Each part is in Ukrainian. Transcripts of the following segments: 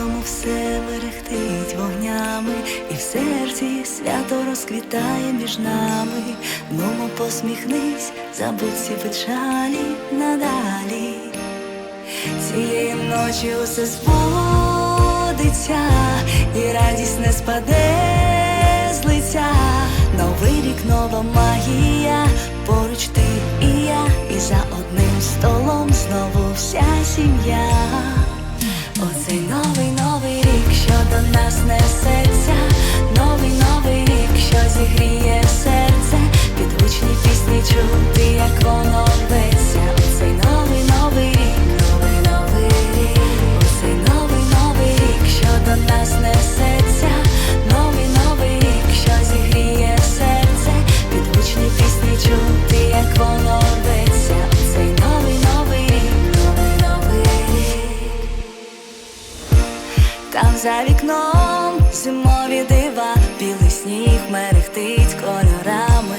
темному все мерехтить вогнями, і в серці свято розквітає між нами. Нумо посміхнись, забудь всі печалі надалі. Цієї ночі усе збудеться, і радість не спаде з лиця. Новий рік, нова магія, поруч ти і я, і за одним столом знову вся сім'я. Оцей новий Там за вікном зимові дива, білий сніг мерехтить кольорами.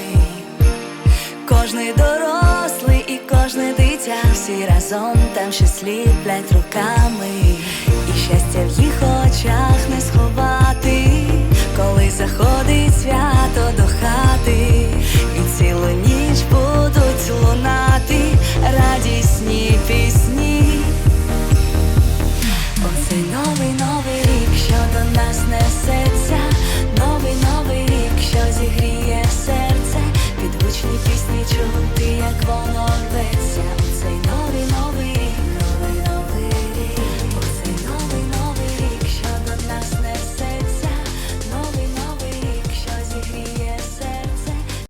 Кожний дорослий і кожне дитя всі разом там ще сліплять руками, і щастя в їх